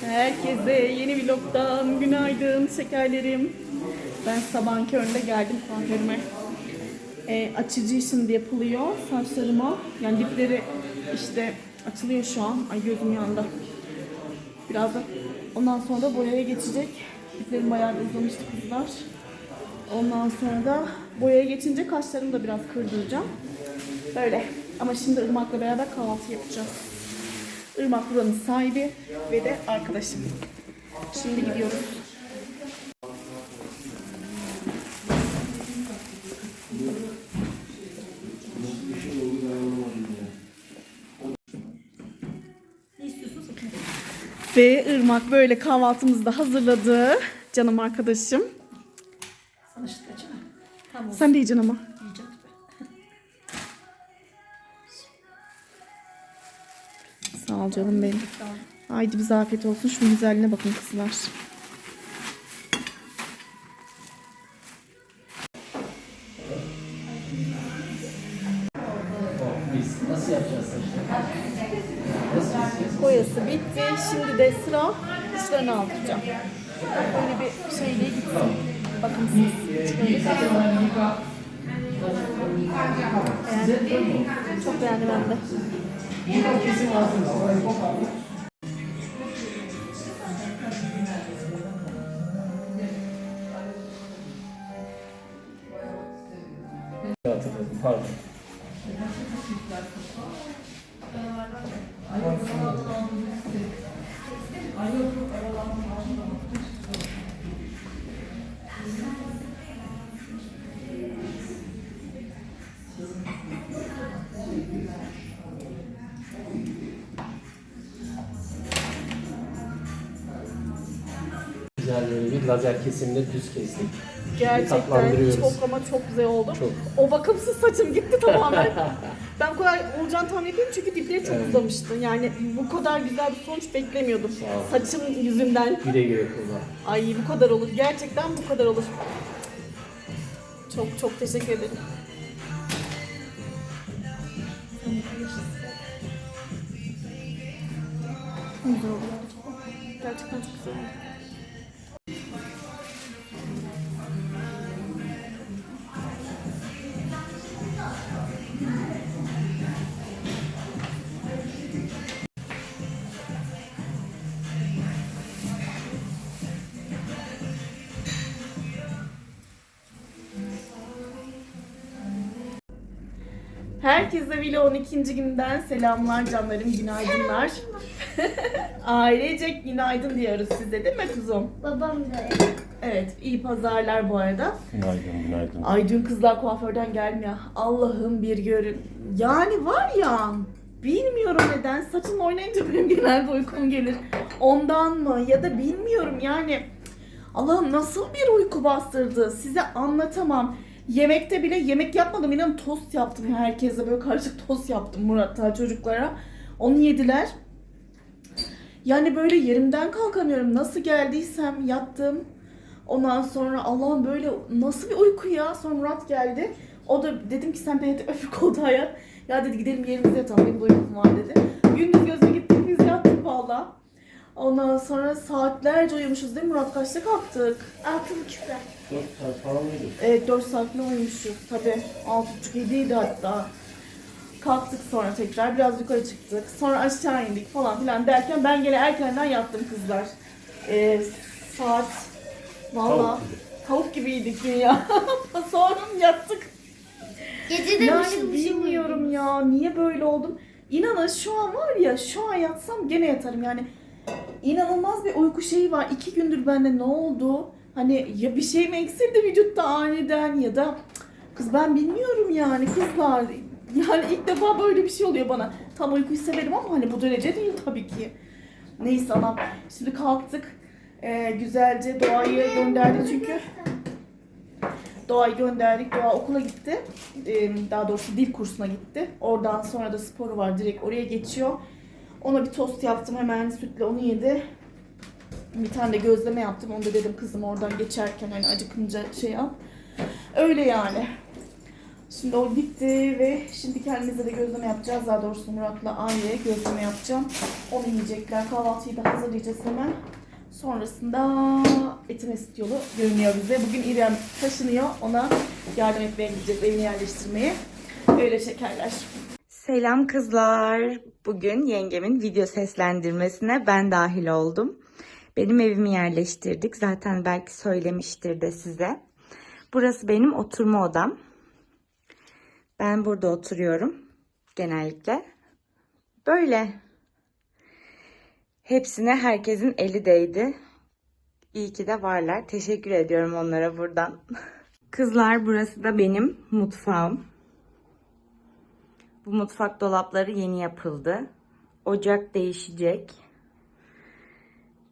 Herkese yeni vlogdan günaydın şekerlerim. Ben sabahın köründe geldim kuaförüme. Ee, açıcı şimdi yapılıyor saçlarıma. Yani dipleri işte açılıyor şu an. Ay gözüm yandı. Birazdan ondan sonra da boyaya geçecek. Diplerim bayağı uzamıştı kızlar. Ondan sonra da boyaya geçince kaşlarımı da biraz kırdıracağım. Böyle. Ama şimdi Irmak'la beraber kahvaltı yapacağız. Irmak buranın sahibi ve de arkadaşım. Şimdi gidiyoruz. Ve Irmak böyle kahvaltımızı da hazırladı. Canım arkadaşım. Sana işte açma. Tamam. Sen de yiyeceksin ama. Canım benim. Haydi bize afiyet olsun. Şunun güzelliğine bakın kızlar. Nasıl yapacağız saçları? Boyası bitti. Şimdi de sıra uçlarını aldıracağım. Böyle bir şeyle gitsin. Bakın siz. Beğendim. Çok beğendim ben de. Hatırladım, pardon. Güzel böyle bir lazer kesimle düz kestik. Gerçekten çok ama çok güzel oldu. Çok. O bakımsız saçım gitti tamamen. ben bu kadar olacağını tahmin etmiyorum çünkü dipleri çok Evet. uzamıştı. Yani bu kadar güzel bir sonuç beklemiyordum. Saçım yüzünden. Güle güle kullan. Ay bu kadar olur. Gerçekten bu kadar olur. Çok çok teşekkür ederim. Güzel oldu gerçekten. Gerçekten çok güzel oldu. Herkese Vlog'un ikinci günden selamlar canlarım, günaydınlar. Ailecek günaydın diyoruz size değil mi kuzum? Babam da Evet, iyi pazarlar bu arada. Günaydın, günaydın. Ay dün kızlar kuaförden gelmiyor. Allah'ım bir görün. Yani var ya, bilmiyorum neden saçım oynayınca benim genelde uykum gelir. Ondan mı ya da bilmiyorum yani. Allah'ım nasıl bir uyku bastırdı size anlatamam. Yemekte bile yemek yapmadım inanın tost yaptım herkese böyle karışık tost yaptım Murat'a çocuklara. Onu yediler. Yani böyle yerimden kalkamıyorum. Nasıl geldiysem yattım. Ondan sonra Allah'ım böyle nasıl bir uyku ya. Sonra Murat geldi. O da dedim ki sen beni öbür koltuğa yat. Ya dedi gidelim yerimize yatalım. Benim de uykum var dedi. Gündüz gözüne gittik biz yattık valla. Ondan sonra saatlerce uyumuşuz değil mi Murat? Kaçta kalktık? altı buçukta. 4 saat falan mıydı? Evet 4 saat falan uyumuşuz. Tabii 6.30 7'ydi hatta. Kalktık sonra tekrar biraz yukarı çıktık. Sonra aşağı indik falan filan derken ben gene erkenden yattım kızlar. Ee, saat valla Tavuk gibi. tavuk gibiydik dün ya. sonra yattık. Gece de Yani mışıl mışıl bilmiyorum ya niye böyle oldum. İnanın şu an var ya şu an yatsam gene yatarım yani. İnanılmaz bir uyku şeyi var. İki gündür bende ne oldu? Hani ya bir şey mi eksildi vücutta aniden ya da kız ben bilmiyorum yani kızlar. Yani ilk defa böyle bir şey oluyor bana. Tam uykuyu severim ama hani bu derece değil tabii ki. Neyse anam. Şimdi kalktık. Ee, güzelce doğayı gönderdik çünkü. Doğayı gönderdik. Doğa okula gitti. Ee, daha doğrusu dil kursuna gitti. Oradan sonra da sporu var. Direkt oraya geçiyor. Ona bir tost yaptım hemen sütle onu yedi. Bir tane de gözleme yaptım. Onu da dedim kızım oradan geçerken hani acıkınca şey yap. Öyle yani. Şimdi o gitti ve şimdi kendimize de gözleme yapacağız. Daha doğrusu Murat'la Ay'e gözleme yapacağım. Onu yiyecekler. Kahvaltıyı da hazırlayacağız hemen. Sonrasında Etimesit yolu görünüyor bize. Bugün İrem taşınıyor. Ona yardım etmeye gideceğiz evini yerleştirmeye. Öyle şekerler. Selam kızlar. Bugün yengemin video seslendirmesine ben dahil oldum. Benim evimi yerleştirdik. Zaten belki söylemiştir de size. Burası benim oturma odam. Ben burada oturuyorum genellikle. Böyle. Hepsine herkesin eli değdi. İyi ki de varlar. Teşekkür ediyorum onlara buradan. Kızlar burası da benim mutfağım. Bu mutfak dolapları yeni yapıldı. Ocak değişecek.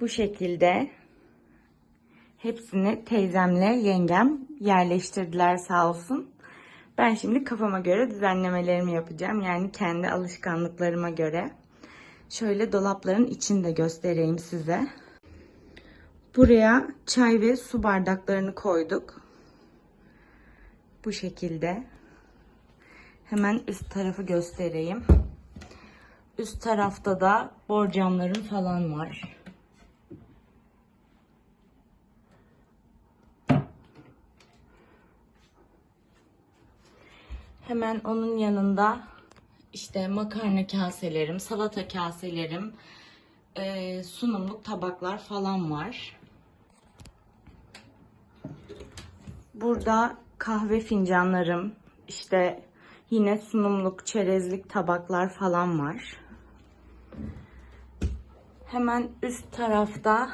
Bu şekilde hepsini teyzemle yengem yerleştirdiler sağ olsun. Ben şimdi kafama göre düzenlemelerimi yapacağım. Yani kendi alışkanlıklarıma göre. Şöyle dolapların içini de göstereyim size. Buraya çay ve su bardaklarını koyduk. Bu şekilde. Hemen üst tarafı göstereyim. Üst tarafta da borcamlarım falan var. Hemen onun yanında işte makarna kaselerim, salata kaselerim, eee, sunumluk tabaklar falan var. Burada kahve fincanlarım, işte yine sunumluk, çerezlik tabaklar falan var. Hemen üst tarafta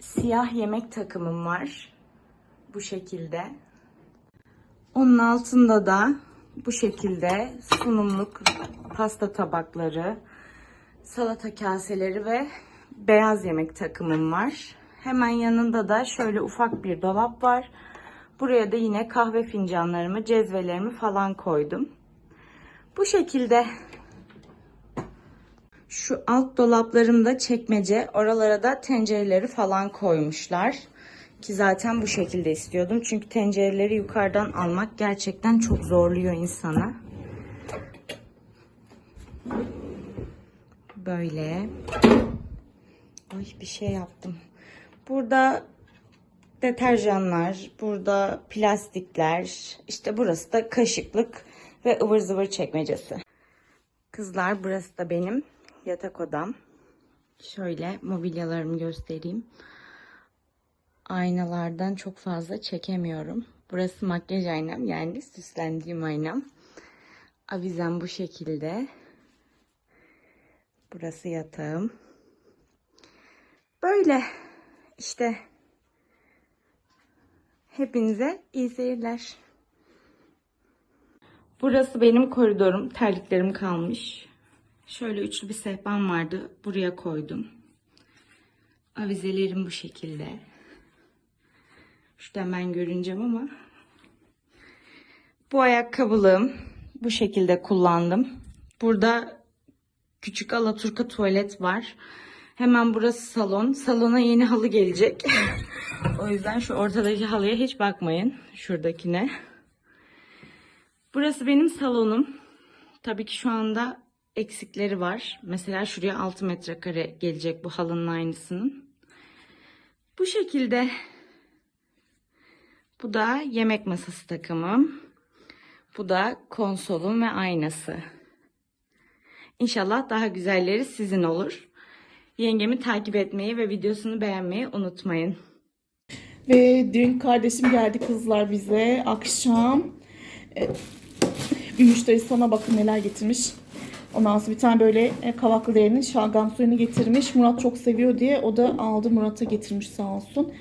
siyah yemek takımım var. Bu şekilde. Onun altında da bu şekilde sunumluk pasta tabakları, salata kaseleri ve beyaz yemek takımım var. Hemen yanında da şöyle ufak bir dolap var. Buraya da yine kahve fincanlarımı, cezvelerimi falan koydum. Bu şekilde şu alt dolaplarımda çekmece, oralara da tencereleri falan koymuşlar. Ki zaten bu şekilde istiyordum. Çünkü tencereleri yukarıdan almak gerçekten çok zorluyor insanı. Böyle. Ay bir şey yaptım. Burada deterjanlar, burada plastikler, işte burası da kaşıklık ve ıvır zıvır çekmecesi. Kızlar burası da benim yatak odam. Şöyle mobilyalarımı göstereyim. Aynalardan çok fazla çekemiyorum. Burası makyaj aynam yani süslendiğim aynam. Avizem bu şekilde. Burası yatağım. Böyle işte Hepinize iyi seyirler. Burası benim koridorum. Terliklerim kalmış. Şöyle üçlü bir sehpam vardı. Buraya koydum. Avizelerim bu şekilde. Şuradan ben görüneceğim ama. Bu ayakkabılığım bu şekilde kullandım. Burada küçük alaturka tuvalet var. Hemen burası salon. Salona yeni halı gelecek. o yüzden şu ortadaki halıya hiç bakmayın. Şuradakine. Burası benim salonum. Tabii ki şu anda eksikleri var. Mesela şuraya 6 metrekare gelecek bu halının aynısının. Bu şekilde. Bu da yemek masası takımım. Bu da konsolum ve aynası. İnşallah daha güzelleri sizin olur. Yengemi takip etmeyi ve videosunu beğenmeyi unutmayın. Ve dün kardeşim geldi kızlar bize akşam. e, bir müşteri sana bakın neler getirmiş. Ondan sonra bir tane böyle e, kavaklı değerinin şalgam suyunu getirmiş. Murat çok seviyor diye o da aldı Murat'a getirmiş sağ olsun.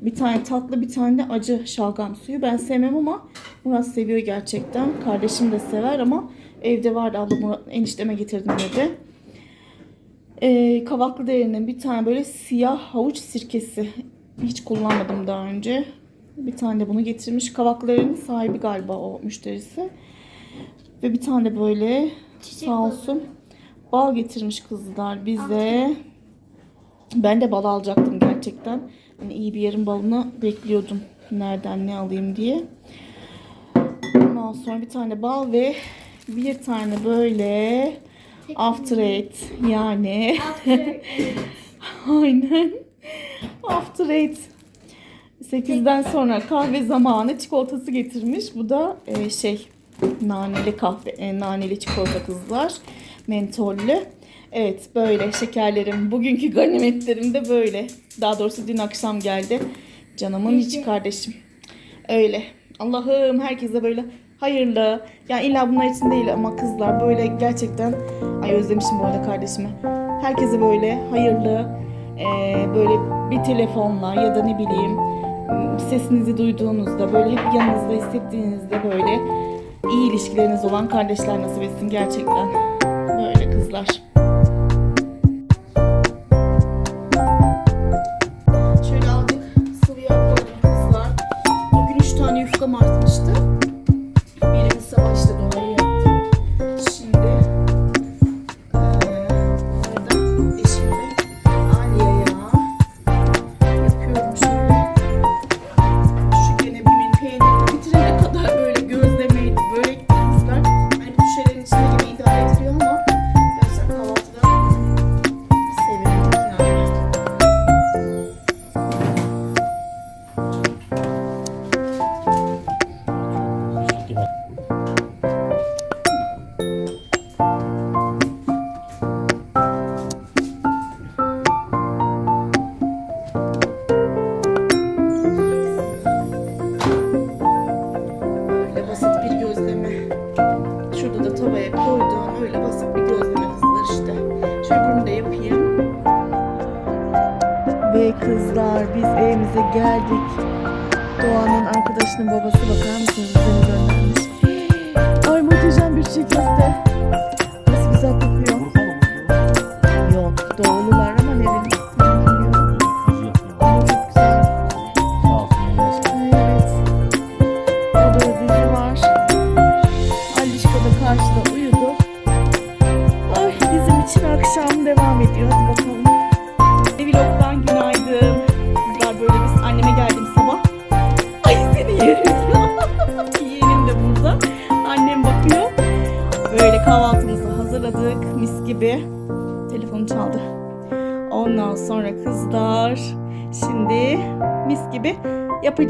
Bir tane tatlı bir tane de acı şalgam suyu. Ben sevmem ama Murat seviyor gerçekten. Kardeşim de sever ama evde vardı abla Murat enişteme getirdim dedi. Ee, kavaklı değerinin bir tane böyle siyah havuç sirkesi. Hiç kullanmadım daha önce. Bir tane de bunu getirmiş. Kavaklı değerinin sahibi galiba o müşterisi. Ve bir tane de böyle sağ olsun bal getirmiş kızlar bize. Ben de bal alacaktım gerçekten. Hani iyi bir yerin balını bekliyordum. Nereden ne alayım diye. Ondan sonra bir tane bal ve bir tane böyle after eight yani aynen after eight 8'den sonra kahve zamanı çikolatası getirmiş. Bu da e, şey naneli kahve, e, naneli çikolata kızlar. Mentollü. Evet böyle şekerlerim. Bugünkü ganimetlerim de böyle. Daha doğrusu dün akşam geldi. Canımın içi kardeşim. Öyle. Allah'ım herkese böyle hayırlı. Ya illa bunlar için değil ama kızlar böyle gerçekten ay özlemişim bu arada kardeşimi. Herkese böyle hayırlı e, böyle bir telefonla ya da ne bileyim sesinizi duyduğunuzda böyle hep yanınızda hissettiğinizde böyle iyi ilişkileriniz olan kardeşler nasip etsin gerçekten. Böyle kızlar. Şöyle aldık sıvıya koydum kızlar. O gün üç tane yufkam artmıştı. Birini sabah işte dolayı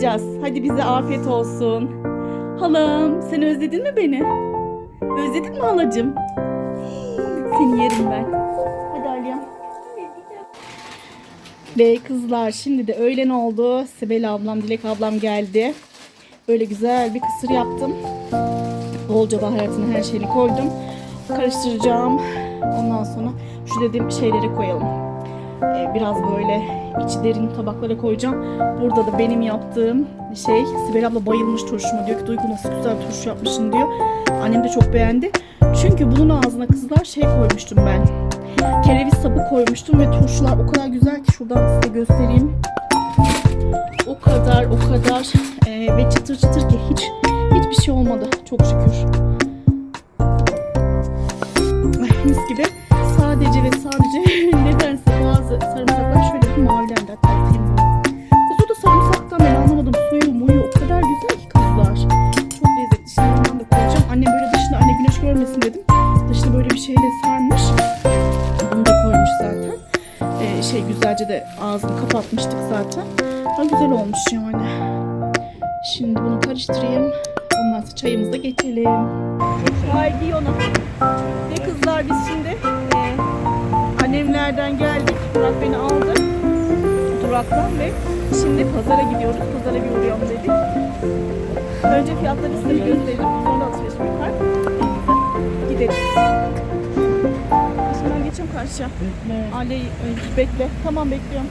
yapacağız. Hadi bize afiyet olsun. Halam sen özledin mi beni? Özledin mi halacığım? Seni yerim ben. Hadi Alya. Ve kızlar şimdi de öğlen oldu. Sibel ablam, Dilek ablam geldi. Böyle güzel bir kısır yaptım. Bolca baharatını her şeyini koydum. Karıştıracağım. Ondan sonra şu dediğim şeyleri koyalım. Ee, biraz böyle içi tabaklara koyacağım. Burada da benim yaptığım şey Sibel abla bayılmış turşuma diyor ki Duygu nasıl güzel turşu yapmışsın diyor. Annem de çok beğendi. Çünkü bunun ağzına kızlar şey koymuştum ben. Kereviz sapı koymuştum ve turşular o kadar güzel ki şuradan size göstereyim. O kadar o kadar ee, ve çıtır çıtır ki hiç hiçbir şey olmadı çok şükür. Mis gibi. Sadece ve sadece şimdi pazara gidiyoruz. Pazara bir uğrayalım dedik. Önce fiyatları size bir gösterelim. Sonra alışveriş yapar. Gidelim. Şimdi ben geçeyim karşıya. Bekle. Ali, bekle. Tamam bekliyorum.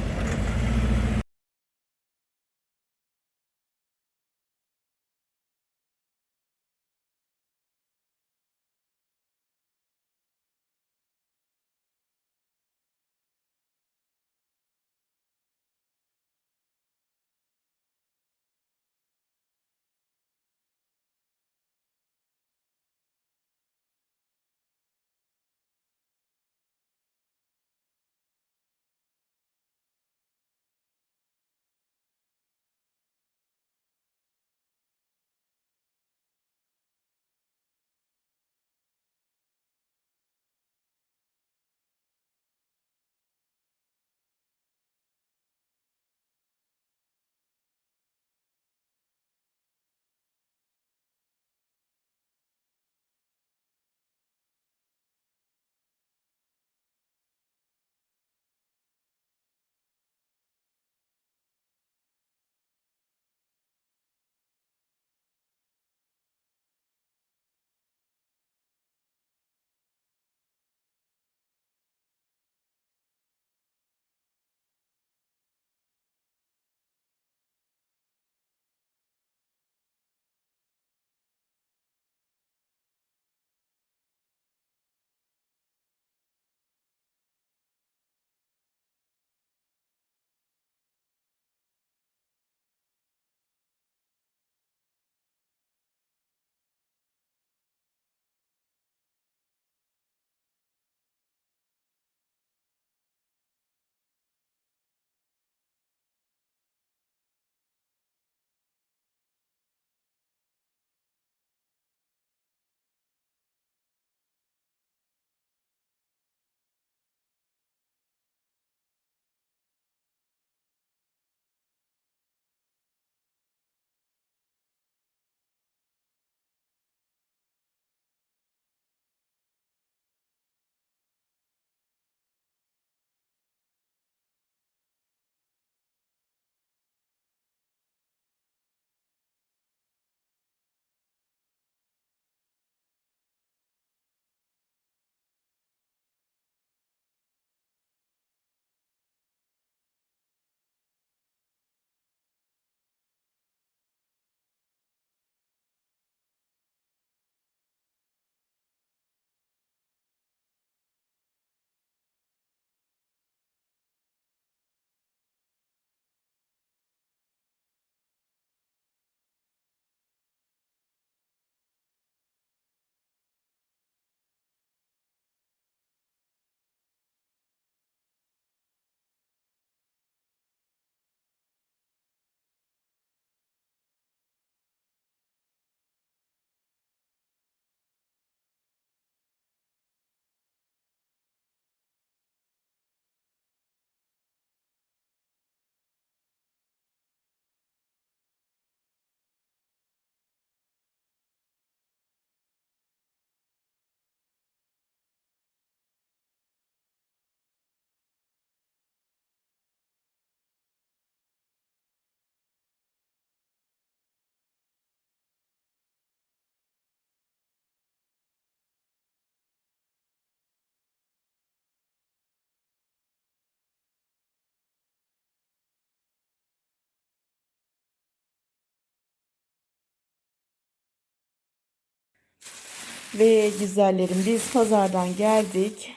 Ve güzellerim biz pazardan geldik.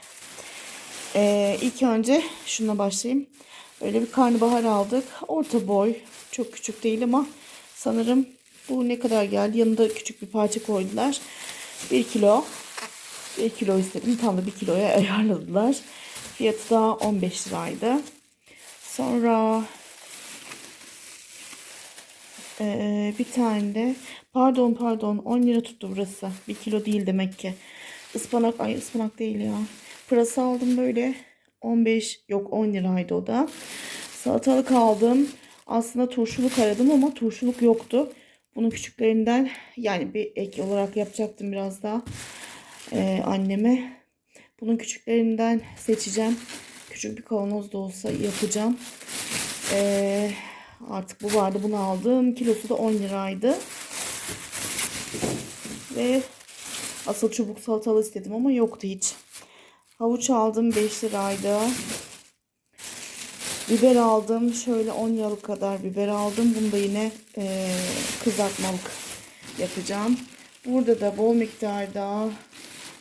Ee, ilk önce şuna başlayayım. Öyle bir karnabahar aldık. Orta boy. Çok küçük değil ama sanırım bu ne kadar geldi. Yanında küçük bir parça koydular. 1 kilo. 1 kilo istedim. Tam da 1 kiloya ayarladılar. Fiyatı da 15 liraydı. Sonra ee, bir tane de pardon pardon 10 lira tuttu burası. 1 kilo değil demek ki. Ispanak ay ıspanak değil ya. Pırasa aldım böyle 15 yok 10 liraydı o da. Salatalık aldım. Aslında turşuluk aradım ama turşuluk yoktu. Bunun küçüklerinden yani bir ek olarak yapacaktım biraz daha ee, anneme. Bunun küçüklerinden seçeceğim. Küçük bir kavanoz da olsa yapacağım. Ee, artık bu vardı bunu aldım. Kilosu da 10 liraydı. Ve asıl çubuk salatalı istedim ama yoktu hiç. Havuç aldım 5 liraydı. Biber aldım. Şöyle 10 liralık kadar biber aldım. Bunu da yine eee, kızartmalık yapacağım. Burada da bol miktarda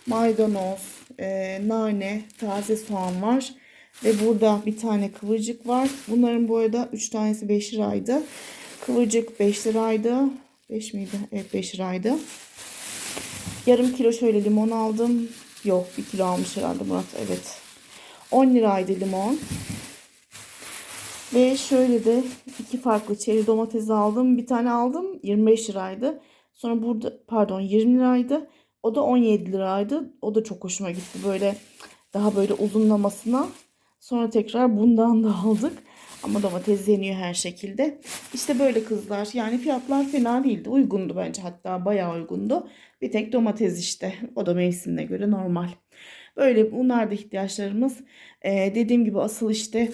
maydanoz, eee, nane, taze soğan var. Ve burada bir tane kıvırcık var. Bunların bu arada 3 tanesi 5 liraydı. Kıvırcık 5 liraydı. 5 miydi? Evet 5 liraydı. Yarım kilo şöyle limon aldım. Yok 1 kilo almış herhalde Murat. Evet. 10 liraydı limon. Ve şöyle de iki farklı çeri domates aldım. Bir tane aldım 25 liraydı. Sonra burada pardon 20 liraydı. O da 17 liraydı. O da çok hoşuma gitti. Böyle daha böyle uzunlamasına. Sonra tekrar bundan da aldık. Ama domates yeniyor her şekilde. İşte böyle kızlar. Yani fiyatlar fena değildi. Uygundu bence. Hatta bayağı uygundu. Bir tek domates işte. O da mevsimine göre normal. Böyle bunlar da ihtiyaçlarımız. Ee, dediğim gibi asıl işte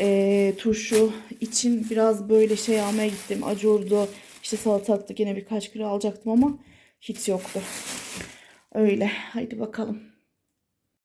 ee, turşu için biraz böyle şey almaya gittim. Acurdu. İşte salatalıkta yine birkaç kilo alacaktım ama hiç yoktu. Öyle. Haydi bakalım.